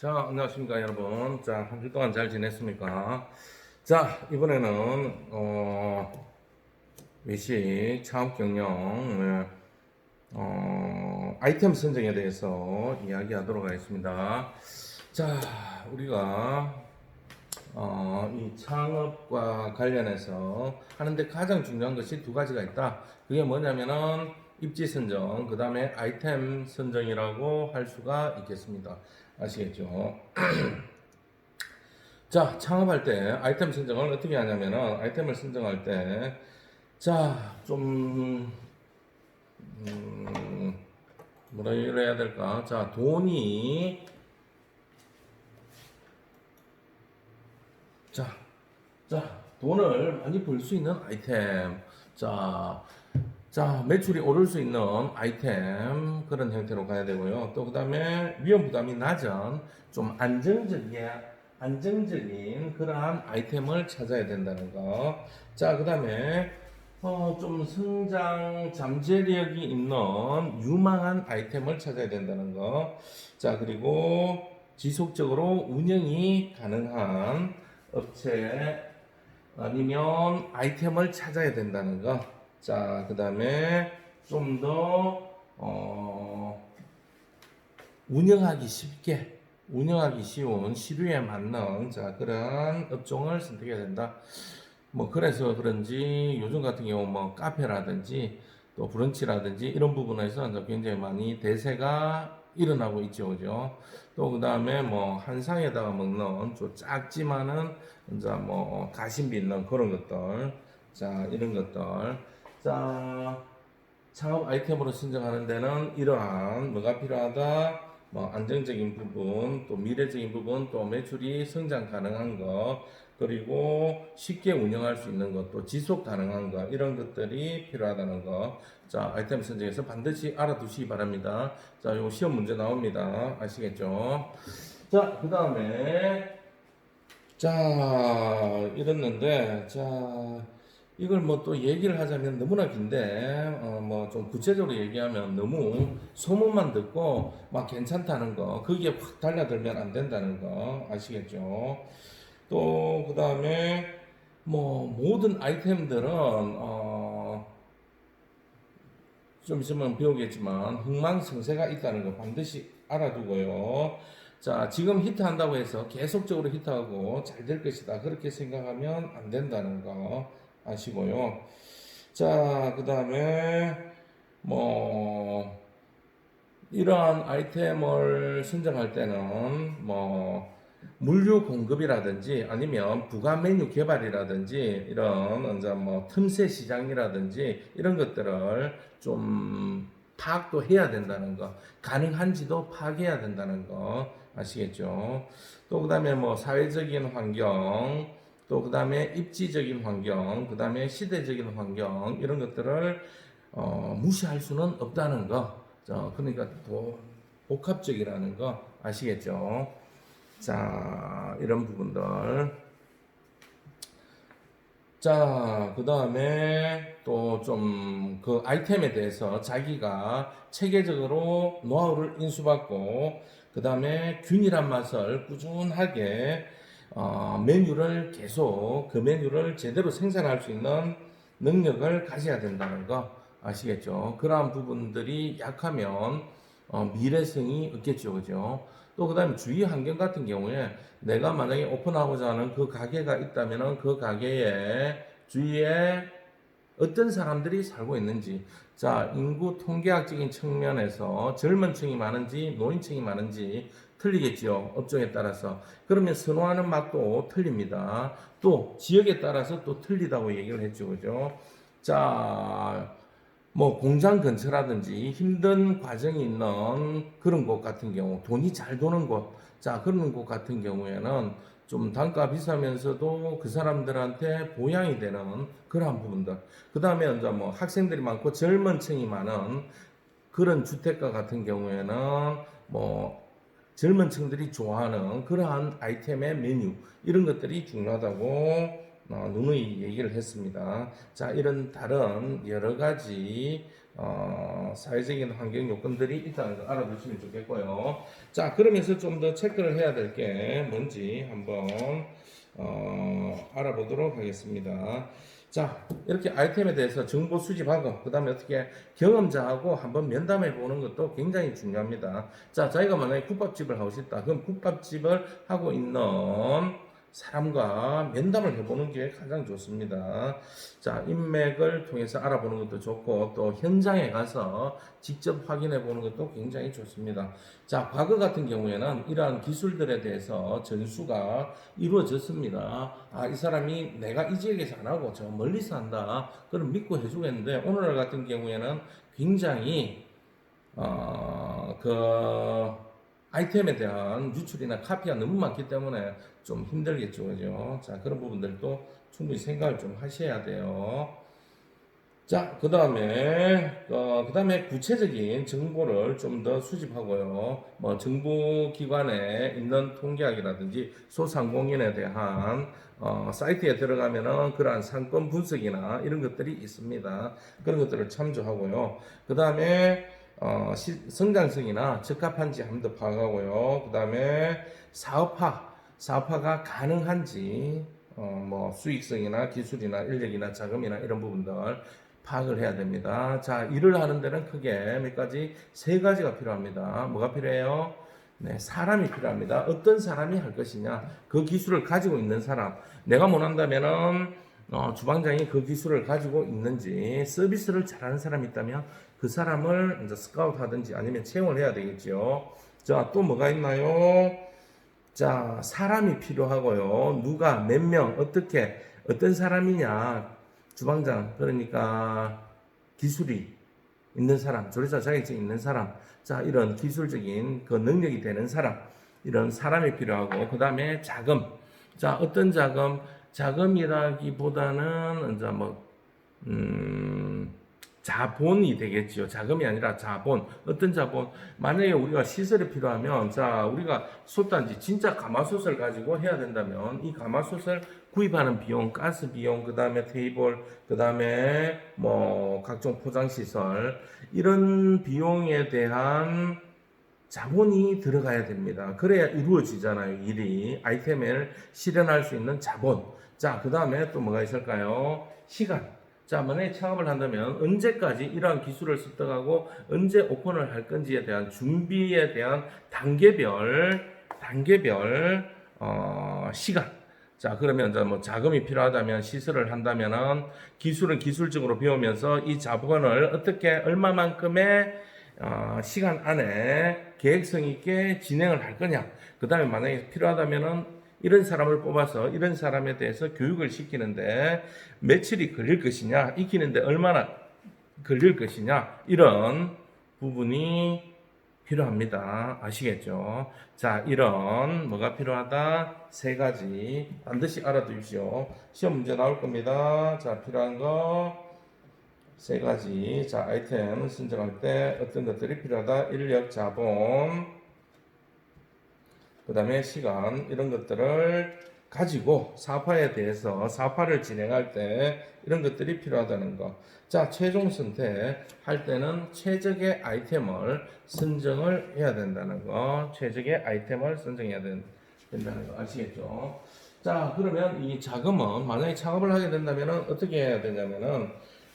자, 안녕하십니까, 여러분. 자, 한 주 동안 잘 지냈습니까? 자, 이번에는, 어, 외식, 창업 경영, 어, 아이템 선정에 대해서 이야기하도록 하겠습니다. 자, 우리가, 어, 이 창업과 관련해서 하는데 가장 중요한 것이 두 가지가 있다. 그게 뭐냐면은 입지 선정, 그 다음에 아이템 선정이라고 할 수가 있겠습니다. 아시겠죠? 자, 창업할 때 아이템 선정을 어떻게 하냐면은 아이템을 선정할 때, 자, 좀, 음, 뭐라 해야 될까? 자, 돈이, 자, 자, 돈을 많이 벌 수 있는 아이템. 자, 자, 매출이 오를 수 있는 아이템 그런 형태로 가야 되고요. 또 그다음에 위험 부담이 낮은 좀 안정적인 안정적인 그러한 아이템을 찾아야 된다는 거. 자, 그다음에 어, 좀 성장 잠재력이 있는 유망한 아이템을 찾아야 된다는 거. 자, 그리고 지속적으로 운영이 가능한 업체 아니면 아이템을 찾아야 된다는 거. 자, 그 다음에 좀 더, 어, 운영하기 쉽게, 운영하기 쉬운 시류에 맞는, 자, 그런 업종을 선택해야 된다. 뭐, 그래서 그런지 요즘 같은 경우 뭐, 카페라든지 또 브런치라든지 이런 부분에서 굉장히 많이 대세가 일어나고 있죠, 그죠? 또, 그 다음에 뭐, 한상에다가 먹는 좀 작지만은 이제 뭐, 가심비 있는 그런 것들. 자, 이런 것들. 자, 창업 아이템으로 신청하는 데는 이러한 뭐가 필요하다? 뭐 안정적인 부분, 또 미래적인 부분, 또 매출이 성장 가능한 것, 그리고 쉽게 운영할 수 있는 것, 또 지속 가능한 것, 이런 것들이 필요하다는 거. 자, 아이템 선정에서 반드시 알아두시기 바랍니다. 자, 요 시험 문제 나옵니다. 아시겠죠? 자, 그 다음에, 자, 이랬는데, 자, 이걸 뭐 또 얘기를 하자면 너무나 긴데 어 뭐 좀 구체적으로 얘기하면 너무 소문만 듣고 막 괜찮다는 거 거기에 확 달라들면 안 된다는 거 아시겠죠? 또 그 다음에 뭐 모든 아이템들은 어 좀 있으면 배우겠지만 흥망성쇠가 있다는 거 반드시 알아두고요. 자, 지금 히트한다고 해서 계속적으로 히트하고 잘 될 것이다. 그렇게 생각하면 안 된다는 거. 아시고요. 자, 그 다음에, 뭐, 이러한 아이템을 선정할 때는, 뭐, 물류 공급이라든지 아니면 부가 메뉴 개발이라든지 이런 이제 뭐 틈새 시장이라든지 이런 것들을 좀 파악도 해야 된다는 거 가능한지도 파악해야 된다는 거 아시겠죠? 또 그다음에 뭐 사회적인 환경 또 그 다음에 입지적인 환경, 그 다음에 시대적인 환경 이런 것들을 어, 무시할 수는 없다는 거. 저, 그러니까 또 복합적이라는 거 아시겠죠? 자, 이런 부분들. 자, 그 다음에 또 좀 그 아이템에 대해서 자기가 체계적으로 노하우를 인수받고, 그 다음에 균일한 맛을 꾸준하게 어, 메뉴를 계속 그 메뉴를 제대로 생산할 수 있는 능력을 가져야 된다는 거 아시겠죠? 그러한 부분들이 약하면 어, 미래성이 없겠죠, 그죠? 또 그다음에 주위 환경 같은 경우에 내가 만약에 오픈하고자 하는 그 가게가 있다면은 그 가게에 주위에 어떤 사람들이 살고 있는지, 자, 인구 통계학적인 측면에서 젊은 층이 많은지 노인층이 많은지 틀리겠지요. 업종에 따라서. 그러면 선호하는 맛도 틀립니다. 또 지역에 따라서 또 틀리다고 얘기를 했죠. 그죠? 자, 뭐 공장 근처라든지 힘든 과정이 있는 그런 곳 같은 경우, 돈이 잘 도는 곳, 자, 그런 곳 같은 경우에는 좀 단가 비싸면서도 그 사람들한테 보양이 되는 그러한 부분들. 그 다음에 이제 뭐 학생들이 많고 젊은 층이 많은 그런 주택가 같은 경우에는 뭐 젊은 층들이 좋아하는 그러한 아이템의 메뉴 이런 것들이 중요하다고 어, 누누이 얘기를 했습니다. 자 이런 다른 여러 가지 어, 사회적인 환경 요건들이 일단 알아두시면 좋겠고요. 자, 그러면서 좀 더 체크를 해야 될 게 뭔지 한번 어, 알아보도록 하겠습니다. 자, 이렇게 아이템에 대해서 정보 수집하고, 그 다음에 어떻게 경험자하고 한번 면담해 보는 것도 굉장히 중요합니다. 자, 자기가 만약에 국밥집을 하고 싶다. 그럼 국밥집을 하고 있는 사람과 면담을 해보는 게 가장 좋습니다. 자, 인맥을 통해서 알아보는 것도 좋고, 또 현장에 가서 직접 확인해 보는 것도 굉장히 좋습니다. 자, 과거 같은 경우에는 이러한 기술들에 대해서 전수가 이루어졌습니다. 아, 이 사람이 내가 이 지역에서 안 하고 저 멀리서 한다. 그럼 믿고 해주겠는데, 오늘날 같은 경우에는 굉장히, 어, 그, 아이템에 대한 유출이나 카피가 너무 많기 때문에 좀 힘들겠죠, 그죠? 자, 그런 부분들도 충분히 생각을 좀 하셔야 돼요. 자, 그 다음에, 어, 그 다음에 구체적인 정보를 좀 더 수집하고요. 뭐, 정부기관에 있는 통계학이라든지 소상공인에 대한, 어, 사이트에 들어가면은 그러한 상권 분석이나 이런 것들이 있습니다. 그런 것들을 참조하고요. 그 다음에, 어, 시- 성장성이나 적합한지 한번 더 파악하고요. 그 다음에 사업화, 사업화가 가능한지, 어, 뭐 수익성이나 기술이나 인력이나 자금이나 이런 부분들 파악을 해야 됩니다. 자, 일을 하는 데는 크게 몇 가지, 세 가지가 필요합니다. 뭐가 필요해요? 네, 사람이 필요합니다. 어떤 사람이 할 것이냐, 그 기술을 가지고 있는 사람. 내가 못한다면은 어, 주방장이 그 기술을 가지고 있는지 서비스를 잘하는 사람이 있다면 그 사람을 이제 스카우트 하든지 아니면 채용을 해야 되겠죠. 자, 또 뭐가 있나요? 자, 사람이 필요하고요. 누가, 몇 명, 어떻게, 어떤 사람이냐. 주방장, 그러니까 기술이 있는 사람, 조리사 자격증 있는 사람. 자, 이런 기술적인 그 능력이 되는 사람. 이런 사람이 필요하고, 그 다음에 자금. 자, 어떤 자금? 자금이라기보다는 이제 뭐, 음, 자본이 되겠지요. 자금이 아니라 자본. 어떤 자본? 만약에 우리가 시설이 필요하면, 자, 우리가 솥단지, 진짜 가마솥을 가지고 해야 된다면, 이 가마솥을 구입하는 비용, 가스 비용, 그 다음에 테이블, 그 다음에 뭐, 각종 포장시설, 이런 비용에 대한 자본이 들어가야 됩니다. 그래야 이루어지잖아요, 일이. 아이템을 실현할 수 있는 자본. 자, 그 다음에 또 뭐가 있을까요? 시간. 자, 만약에 창업을 한다면 언제까지 이러한 기술을 습득하고 언제 오픈을 할 건지에 대한 준비에 대한 단계별, 단계별, 어, 시간. 자, 그러면 이제 뭐 자금이 필요하다면 시설을 한다면은 기술은 기술적으로 배우면서 이 자본을 어떻게 얼마만큼의 어, 시간 안에 계획성 있게 진행을 할 거냐. 그 다음에 만약에 필요하다면은 이런 사람을 뽑아서 이런 사람에 대해서 교육을 시키는데 며칠이 걸릴 것이냐, 익히는데 얼마나 걸릴 것이냐, 이런 부분이 필요합니다. 아시겠죠? 자, 이런 뭐가 필요하다? 세 가지 반드시 알아두십시오. 시험 문제 나올 겁니다. 자, 필요한 거. 세 가지. 자, 아이템 선정할 때 어떤 것들이 필요하다? 인력, 자본, 그 다음에 시간, 이런 것들을 가지고 사업화에 대해서 사업화를 진행할 때 이런 것들이 필요하다는 거. 자, 최종 선택 할 때는 최적의 아이템을 선정을 해야 된다는 거. 최적의 아이템을 선정해야 된, 된다는 거. 아시겠죠? 자, 그러면 이 자금은 만약에 창업을 하게 된다면 어떻게 해야 되냐면은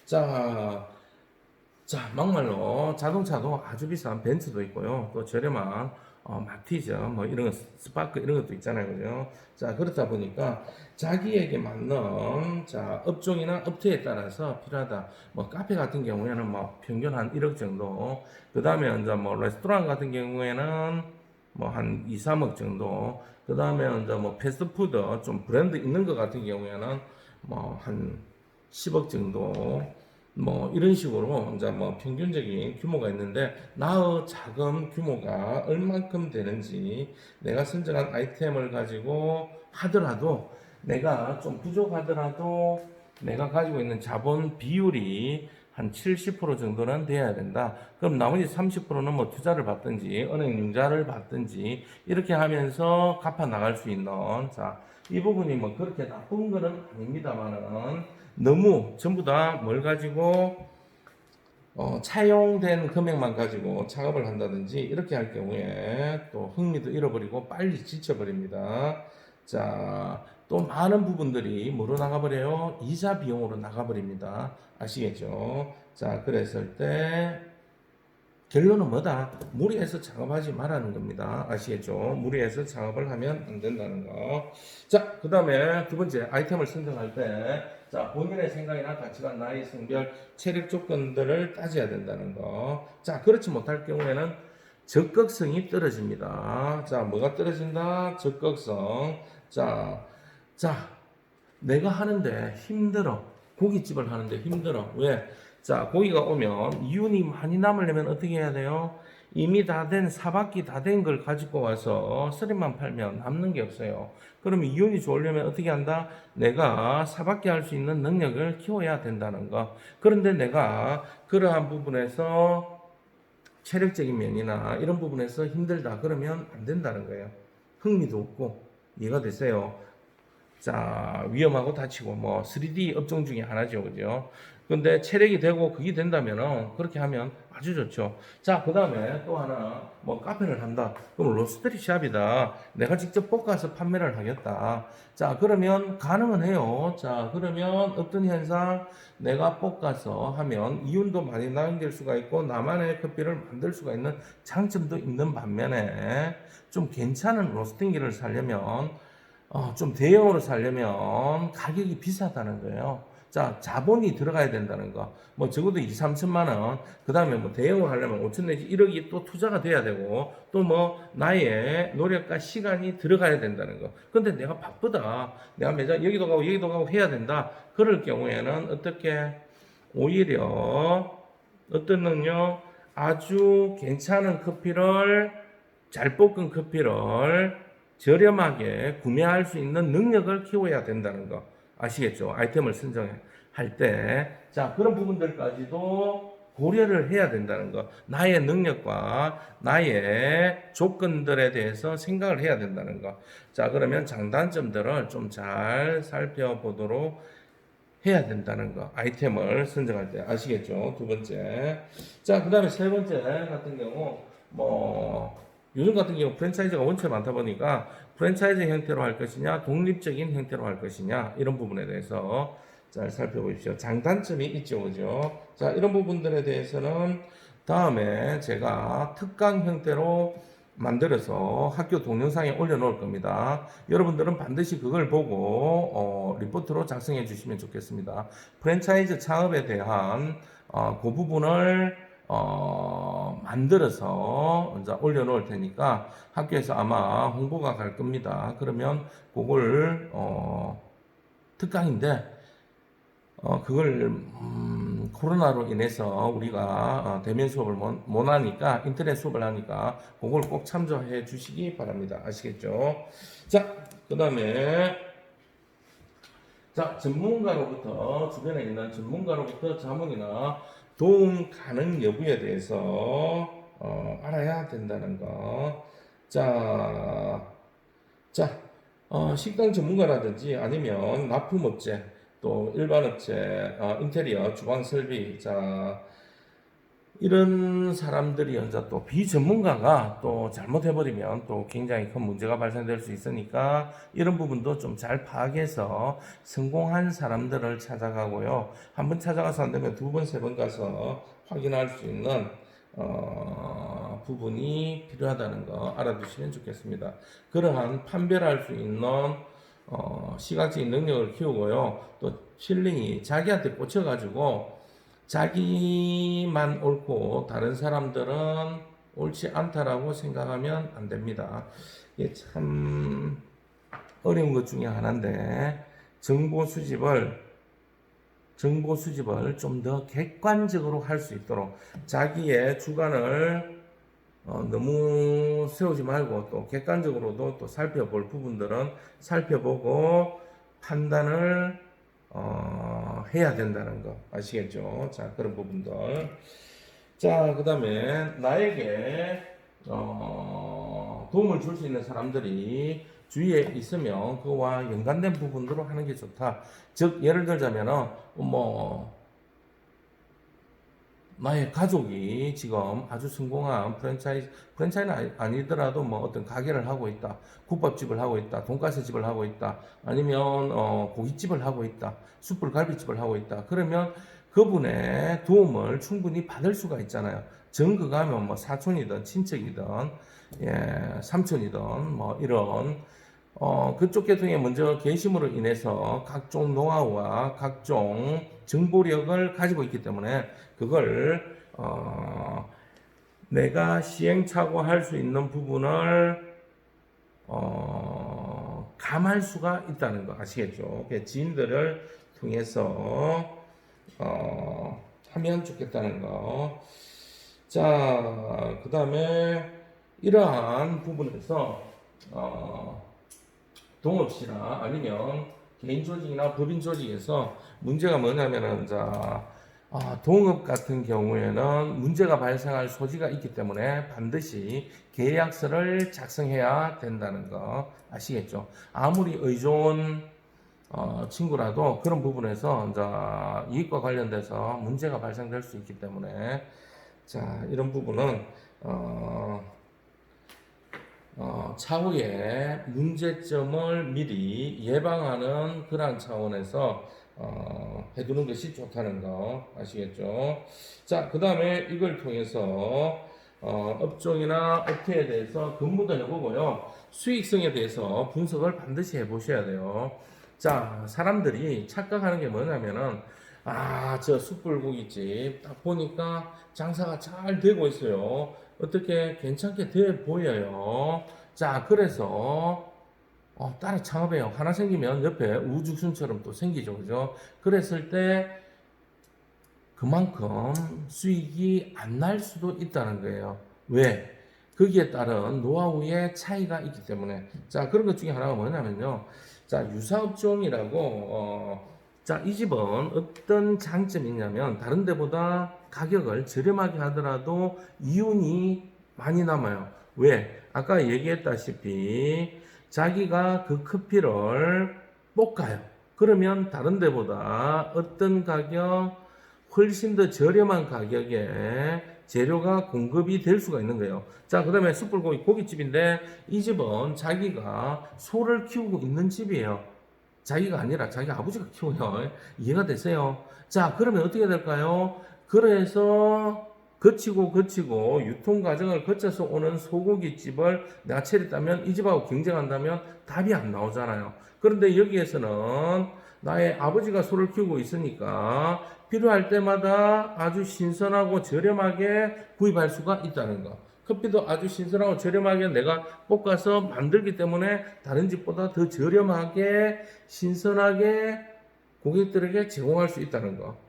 자, 자, 막말로 자동차도 아주 비싼 벤츠도 있고요. 또 저렴한 어, 마티즈, 뭐 이런 거, 스파크 이런 것도 있잖아요. 그죠? 자, 그렇다 보니까 자기에게 맞는 자, 업종이나 업태에 따라서 필요하다. 뭐 카페 같은 경우에는 뭐 평균 한 1억 정도. 그 다음에 이제 뭐 레스토랑 같은 경우에는 뭐 한 2, 3억 정도. 그 다음에 이제 뭐 패스트푸드 좀 브랜드 있는 것 같은 경우에는 뭐 한 10억 정도. 뭐 이런 식으로 이제 뭐 평균적인 규모가 있는데 나의 자금 규모가 얼만큼 되는지 내가 선정한 아이템을 가지고 하더라도 내가 좀 부족하더라도 내가 가지고 있는 자본 비율이 한 70% 정도는 돼야 된다. 그럼 나머지 30%는 뭐 투자를 받든지 은행 융자를 받든지 이렇게 하면서 갚아 나갈 수 있는 자, 이 부분이 뭐 그렇게 나쁜 거는 아닙니다만은 너무 전부 다 뭘 가지고 어, 차용된 금액만 가지고 작업을 한다든지 이렇게 할 경우에 또 흥미도 잃어버리고 빨리 지쳐버립니다. 자, 또 많은 부분들이 뭐로 나가버려요? 이자 비용으로 나가버립니다. 아시겠죠? 자, 그랬을 때 결론은 뭐다? 무리해서 작업하지 말라는 겁니다. 아시겠죠? 무리해서 작업을 하면 안 된다는 거. 자, 그 다음에 두 번째 아이템을 선정할 때, 자, 본인의 생각이나 가치관, 나이, 성별, 체력 조건들을 따져야 된다는 거. 자, 그렇지 못할 경우에는 적극성이 떨어집니다. 자, 뭐가 떨어진다? 적극성. 자, 자, 내가 하는데 힘들어. 고깃집을 하는데 힘들어. 왜? 자, 고기가 오면 이윤이 많이 남으려면 어떻게 해야 돼요? 이미 다 된 사바퀴 다 된 걸 가지고 와서 쓰림만 팔면 남는 게 없어요. 그러면 이윤이 좋으려면 어떻게 한다? 내가 사바퀴 할 수 있는 능력을 키워야 된다는 거. 그런데 내가 그러한 부분에서 체력적인 면이나 이런 부분에서 힘들다 그러면 안 된다는 거예요. 흥미도 없고 이해가 되세요. 자 위험하고 다치고 뭐 3D 업종 중에 하나죠, 그죠? 근데 체력이 되고 그게 된다면은 그렇게 하면 아주 좋죠. 자, 그 다음에 또 하나 뭐 카페를 한다. 그럼 로스터리 샵이다. 내가 직접 볶아서 판매를 하겠다. 자, 그러면 가능은 해요. 자, 그러면 어떤 현상? 내가 볶아서 하면 이윤도 많이 남길 수가 있고 나만의 커피를 만들 수가 있는 장점도 있는 반면에 좀 괜찮은 로스팅기를 살려면 어, 좀 대형으로 살려면 가격이 비싸다는 거예요. 자, 자본이 들어가야 된다는 거. 뭐 적어도 2, 3천만 원. 그 다음에 뭐 대형으로 하려면 5천 내지 1억이 또 투자가 돼야 되고 또 뭐 나의 노력과 시간이 들어가야 된다는 거. 근데 내가 바쁘다. 내가 매장 여기도 가고 여기도 가고 해야 된다. 그럴 경우에는 어떻게 오히려 어떤 놈요 아주 괜찮은 커피를 잘 볶은 커피를 저렴하게 구매할 수 있는 능력을 키워야 된다는 거 아시겠죠? 아이템을 선정할 때. 자, 그런 부분들까지도 고려를 해야 된다는 거. 나의 능력과 나의 조건들에 대해서 생각을 해야 된다는 거. 자, 그러면 장단점들을 좀 잘 살펴보도록 해야 된다는 거. 아이템을 선정할 때. 아시겠죠? 두 번째. 자, 그 다음에 세 번째 같은 경우, 뭐, 요즘 같은 경우 프랜차이즈가 원체 많다 보니까 프랜차이즈 형태로 할 것이냐, 독립적인 형태로 할 것이냐, 이런 부분에 대해서 잘 살펴보십시오. 장단점이 있죠, 그죠? 자, 이런 부분들에 대해서는 다음에 제가 특강 형태로 만들어서 학교 동영상에 올려놓을 겁니다. 여러분들은 반드시 그걸 보고 어, 리포트로 작성해 주시면 좋겠습니다. 프랜차이즈 창업에 대한 어, 그 부분을 어, 만들어서 이제 올려놓을 테니까 학교에서 아마 홍보가 갈 겁니다. 그러면 그걸 어, 특강인데 어, 그걸 음, 코로나로 인해서 우리가 어, 대면 수업을 못, 못 하니까 인터넷 수업을 하니까 그걸 꼭 참조해 주시기 바랍니다. 아시겠죠? 자, 그 다음에 자 전문가로부터 주변에 있는 전문가로부터 자문이나 도움 가능 여부에 대해서 어, 알아야 된다는 거. 자, 자, 어, 식당 전문가라든지 아니면 납품업체, 또 일반업체, 어, 인테리어, 주방 설비, 자, 이런 사람들이 이제 또 비전문가가 또 잘못해버리면 또 굉장히 큰 문제가 발생될 수 있으니까 이런 부분도 좀 잘 파악해서 성공한 사람들을 찾아가고요. 한 번 찾아가서 안 되면 두 번, 세 번 가서 확인할 수 있는 어, 부분이 필요하다는 거 알아두시면 좋겠습니다. 그러한 판별할 수 있는 어, 시각적인 능력을 키우고요. 또 필링이 자기한테 꽂혀가지고 자기만 옳고 다른 사람들은 옳지 않다라고 생각하면 안 됩니다. 이게 참 어려운 것 중에 하나인데 정보 수집을 정보 수집을 좀 더 객관적으로 할 수 있도록 자기의 주관을 어, 너무 세우지 말고 또 객관적으로도 또 살펴볼 부분들은 살펴보고 판단을 어, 해야 된다는 거 아시겠죠? 자 그런 부분들 자 그 다음에 나에게 어, 도움을 줄 수 있는 사람들이 주위에 있으면 그와 연관된 부분으로 하는 게 좋다. 즉 예를 들자면은 뭐 나의 가족이 지금 아주 성공한 프랜차이즈, 프랜차이즈는 아니- 아니더라도 뭐 어떤 가게를 하고 있다. 국밥집을 하고 있다. 돈가스집을 하고 있다. 아니면, 어, 고깃집을 하고 있다. 숯불 갈비집을 하고 있다. 그러면 그분의 도움을 충분히 받을 수가 있잖아요. 정그 가면 뭐 사촌이든 친척이든, 예, 삼촌이든 뭐 이런 어, 그쪽 계통에 먼저 계심으로 인해서 각종 노하우와 각종 정보력을 가지고 있기 때문에 그걸 어, 내가 시행착오할 수 있는 부분을 어, 감할 수가 있다는 거 아시겠죠? 그 지인들을 통해서 어, 하면 좋겠다는 거. 자, 그 다음에 이러한 부분에서 어, 동업시나 아니면 개인 조직이나 법인 조직에서 문제가 뭐냐면은 자 아, 동업 같은 경우에는 문제가 발생할 소지가 있기 때문에 반드시 계약서를 작성해야 된다는 거 아시겠죠? 아무리 의존 어, 친구라도 그런 부분에서 자 이익과 관련돼서 문제가 발생될 수 있기 때문에 자 이런 부분은 어, 어, 차후에 문제점을 미리 예방하는 그러한 차원에서 어, 해두는 것이 좋다는 거 아시겠죠? 자, 그 다음에 이걸 통해서 어, 업종이나 업태에 대해서 근무도 해보고요. 수익성에 대해서 분석을 반드시 해보셔야 돼요. 자, 사람들이 착각하는 게 뭐냐면은 아, 저 숯불고기집 딱 보니까 장사가 잘 되고 있어요. 어떻게 괜찮게 돼 보여요. 자, 그래서 어, 따라 창업해요. 하나 생기면 옆에 우주순처럼 또 생기죠. 그죠? 그랬을 때 그만큼 수익이 안 날 수도 있다는 거예요. 왜? 거기에 따른 노하우의 차이가 있기 때문에. 자, 그런 것 중에 하나가 뭐냐면요. 자, 유사업종이라고, 어, 자, 이 집은 어떤 장점이 있냐면, 다른 데보다 가격을 저렴하게 하더라도 이윤이 많이 남아요. 왜? 아까 얘기했다시피, 자기가 그 커피를 볶아요. 그러면 다른 데보다 어떤 가격, 훨씬 더 저렴한 가격에 재료가 공급이 될 수가 있는 거예요. 자, 그 다음에 숯불고기 고깃집인데 이 집은 자기가 소를 키우고 있는 집이에요. 자기가 아니라 자기 아버지가 키워요. 이해가 되세요? 자, 그러면 어떻게 될까요? 그래서 거치고 거치고 유통 과정을 거쳐서 오는 소고기 집을 내가 차렸다면 이 집하고 경쟁한다면 답이 안 나오잖아요. 그런데 여기에서는 나의 아버지가 소를 키우고 있으니까 필요할 때마다 아주 신선하고 저렴하게 구입할 수가 있다는 거. 커피도 아주 신선하고 저렴하게 내가 볶아서 만들기 때문에 다른 집보다 더 저렴하게 신선하게 고객들에게 제공할 수 있다는 거.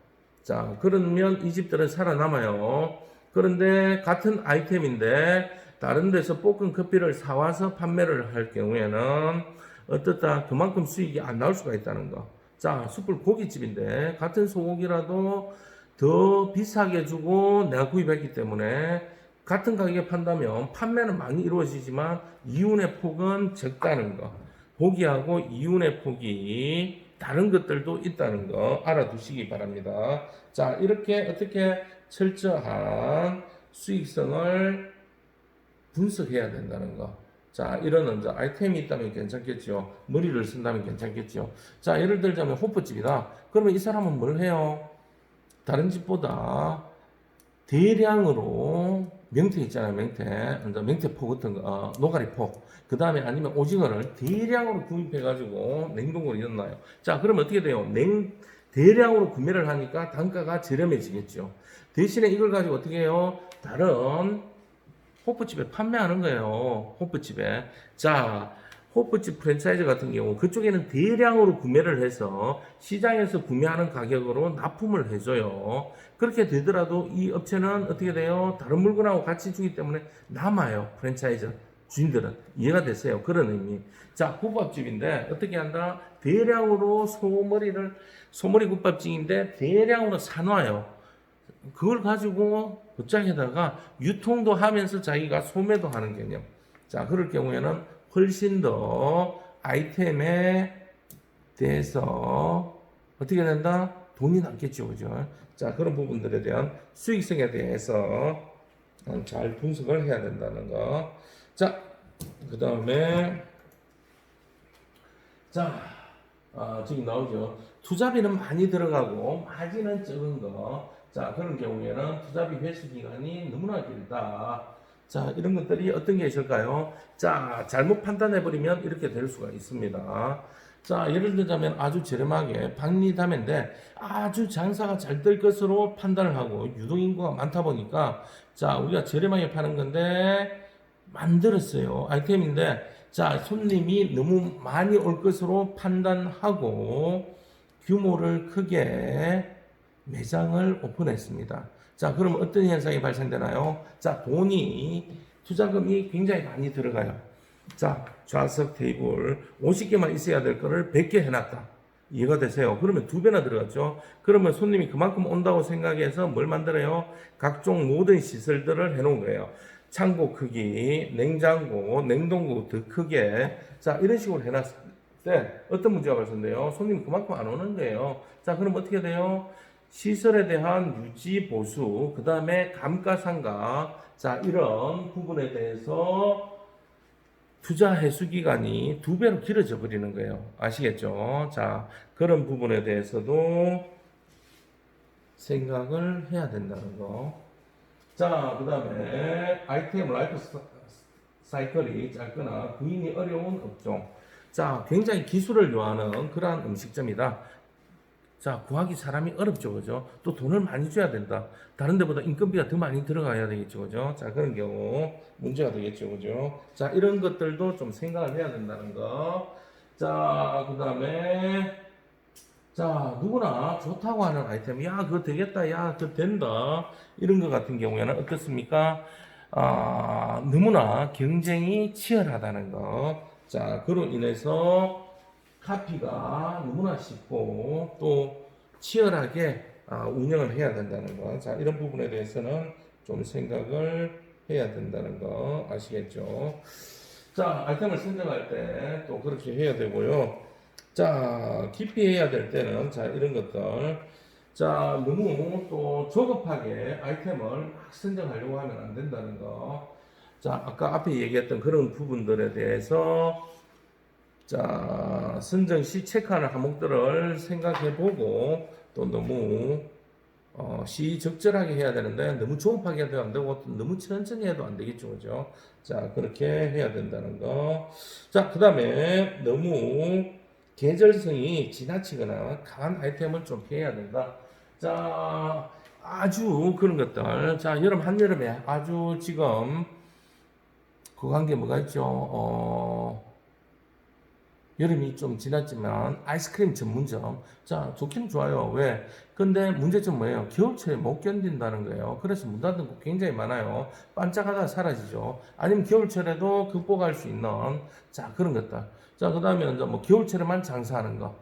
자, 그러면 이 집들은 살아남아요. 그런데 같은 아이템인데 다른 데서 볶은 커피를 사와서 판매를 할 경우에는 어떻다 그만큼 수익이 안 나올 수가 있다는 거. 자, 숯불 고깃집인데 같은 소고기라도 더 비싸게 주고 내가 구입했기 때문에 같은 가격에 판다면 판매는 많이 이루어지지만 이윤의 폭은 적다는 거. 고기하고 이윤의 폭이 다른 것들도 있다는 거 알아두시기 바랍니다. 자, 이렇게 어떻게 철저한 수익성을 분석해야 된다는 거. 자, 이런 이제 아이템이 있다면 괜찮겠죠. 머리를 쓴다면 괜찮겠죠. 자, 예를 들자면 호프집이다. 그러면 이 사람은 뭘 해요? 다른 집보다 대량으로 명태 있잖아요, 명태. 명태포 같은 거, 어, 노가리포. 그 다음에 아니면 오징어를 대량으로 구입해가지고 냉동고에 넣나요? 자, 그러면 어떻게 돼요? 냉, 대량으로 구매를 하니까 단가가 저렴해지겠죠. 대신에 이걸 가지고 어떻게 해요? 다른 호프집에 판매하는 거예요. 호프집에. 자, 호프집 프랜차이즈 같은 경우 그쪽에는 대량으로 구매를 해서 시장에서 구매하는 가격으로 납품을 해줘요. 그렇게 되더라도 이 업체는 어떻게 돼요? 다른 물건하고 같이 주기 때문에 남아요. 프랜차이즈 주인들은 이해가 됐어요. 그런 의미. 자, 국밥집인데 어떻게 한다? 대량으로 소머리를 소머리 국밥집인데 대량으로 사놔요. 그걸 가지고 곧장에다가 유통도 하면서 자기가 소매도 하는 개념. 자, 그럴 경우에는 훨씬 더 아이템에 대해서 어떻게 된다? 돈이 남겠죠, 그죠? 자, 그런 부분들에 대한 수익성에 대해서 어, 잘 분석을 해야 된다는 거. 자, 그 다음에 자, 아, 지금 나오죠. 투자비는 많이 들어가고 마진은 적은 거. 자, 그런 경우에는 투자비 회수 기간이 너무나 길다. 자, 이런 것들이 어떤 게 있을까요? 자, 잘못 판단해버리면 이렇게 될 수가 있습니다. 자, 예를 들자면 아주 저렴하게 박리담인데 아주 장사가 잘 될 것으로 판단을 하고 유동인구가 많다 보니까 자, 우리가 저렴하게 파는 건데 만들었어요. 아이템인데 자, 손님이 너무 많이 올 것으로 판단하고 규모를 크게 매장을 오픈했습니다. 자, 그럼 어떤 현상이 발생되나요? 자, 돈이 투자금이 굉장히 많이 들어가요. 자, 좌석 테이블 50개만 있어야 될 거를 100개 해놨다. 이해가 되세요? 그러면 두 배나 들어갔죠? 그러면 손님이 그만큼 온다고 생각해서 뭘 만들어요? 각종 모든 시설들을 해놓은 거예요. 창고 크기, 냉장고, 냉동고 더 크게. 자, 이런 식으로 해놨을 때 어떤 문제가 발생돼요? 손님 그만큼 안 오는 거예요. 자, 그럼 어떻게 돼요? 시설에 대한 유지, 보수, 그 다음에 감가상각. 자, 이런 부분에 대해서 투자 해수 기간이 두 배로 길어져 버리는 거예요. 아시겠죠? 자, 그런 부분에 대해서도 생각을 해야 된다는 거. 자, 그 다음에 아이템 라이프 사- 사이클이 짧거나 구인이 어려운 업종. 자, 굉장히 기술을 요하는 그러한 음식점이다. 자, 구하기 사람이 어렵죠, 그죠? 또 돈을 많이 줘야 된다. 다른 데보다 인건비가 더 많이 들어가야 되겠죠, 그죠? 자, 그런 경우 문제가 되겠죠, 그죠? 자, 이런 것들도 좀 생각을 해야 된다는 거. 자, 그 다음에 자, 누구나 좋다고 하는 아이템, 야, 그거 되겠다, 야, 그거 된다. 이런 것 같은 경우에는 어떻습니까? 아, 너무나 경쟁이 치열하다는 거. 자, 그로 인해서 카피가 너무나 쉽고 또 치열하게 아, 운영을 해야 된다는 거. 자, 이런 부분에 대해서는 좀 생각을 해야 된다는 거 아시겠죠? 자, 아이템을 선정할 때 또 그렇게 해야 되고요. 자, 깊이 해야 될 때는 자, 이런 것들. 자, 너무 또 조급하게 아이템을 막 선정하려고 하면 안 된다는 거. 자, 아까 앞에 얘기했던 그런 부분들에 대해서 자, 선정 시 체크하는 항목들을 생각해 보고 또 너무 어, 시적절하게 해야 되는데 너무 조급하게 해도 안 되고 또 너무 천천히 해도 안 되겠죠, 그죠? 자, 그렇게 해야 된다는 거. 자, 그 다음에 너무 계절성이 지나치거나 강한 아이템을 좀 피해야 된다. 자, 아주 그런 것들. 자, 여름, 한여름에 아주 지금 한게 뭐가 있죠? 어, 여름이 좀 지났지만 아이스크림 전문점. 자, 좋긴 좋아요. 왜? 근데 문제점 뭐예요? 겨울철에 못 견딘다는 거예요. 그래서 문 닫은 곳 굉장히 많아요. 반짝하다 사라지죠. 아니면 겨울철에도 극복할 수 있는 자, 그런 것들. 자, 그 다음에 이제 뭐 겨울철에만 장사하는 거.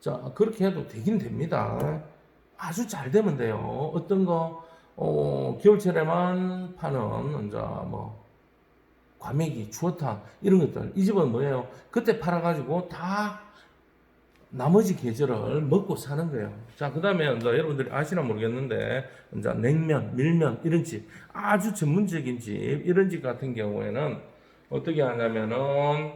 자, 그렇게 해도 되긴 됩니다. 아주 잘 되면 돼요. 어떤 거, 어, 겨울철에만 파는, 이제 뭐, 과메기, 추어탕, 이런 것들. 이 집은 뭐예요? 그때 팔아가지고 다 나머지 계절을 먹고 사는 거예요. 자, 그 다음에 여러분들이 아시나 모르겠는데, 이제 냉면, 밀면, 이런 집. 아주 전문적인 집, 이런 집 같은 경우에는 어떻게 하냐면은,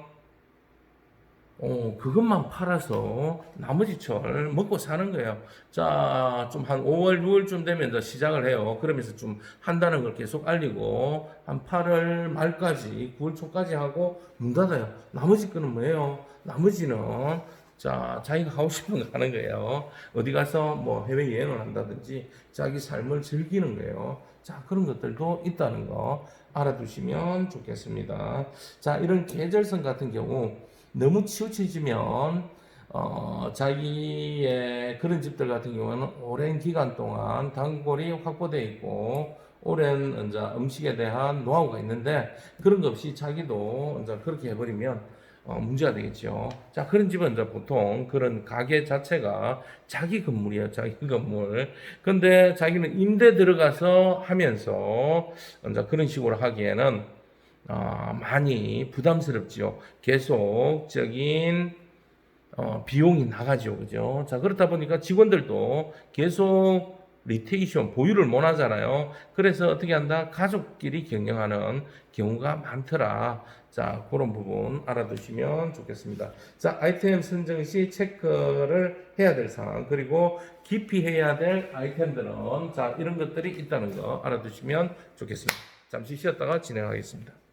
어, 그것만 팔아서 나머지 철 먹고 사는 거예요. 자, 좀 한 5월, 6월쯤 되면 이제 시작을 해요. 그러면서 좀 한다는 걸 계속 알리고, 한 8월 말까지, 9월 초까지 하고 문 닫아요. 나머지 거는 뭐예요? 나머지는 자, 자기가 하고 싶은 거 하는 거예요. 어디 가서 뭐 해외 여행을 한다든지 자기 삶을 즐기는 거예요. 자, 그런 것들도 있다는 거 알아두시면 좋겠습니다. 자, 이런 계절성 같은 경우 너무 치우쳐지면 어, 자기의 그런 집들 같은 경우는 오랜 기간 동안 단골이 확보되어 있고 오랜 이제 음식에 대한 노하우가 있는데 그런 거 없이 자기도 이제 그렇게 해버리면 어, 문제가 되겠죠. 자, 그런 집은 이제 보통 그런 가게 자체가 자기 건물이에요. 자기 건물. 근데 자기는 임대 들어가서 하면서 이제 그런 식으로 하기에는 어, 많이 부담스럽지요. 계속적인 어, 비용이 나가죠. 그죠? 자, 그렇다 보니까 직원들도 계속 리테이션, 보유를 못 하잖아요. 그래서 어떻게 한다? 가족끼리 경영하는 경우가 많더라. 자, 그런 부분 알아두시면 좋겠습니다. 자, 아이템 선정 시 체크를 해야 될 사항, 그리고 깊이 해야 될 아이템들은 자, 이런 것들이 있다는 거 알아두시면 좋겠습니다. 잠시 쉬었다가 진행하겠습니다.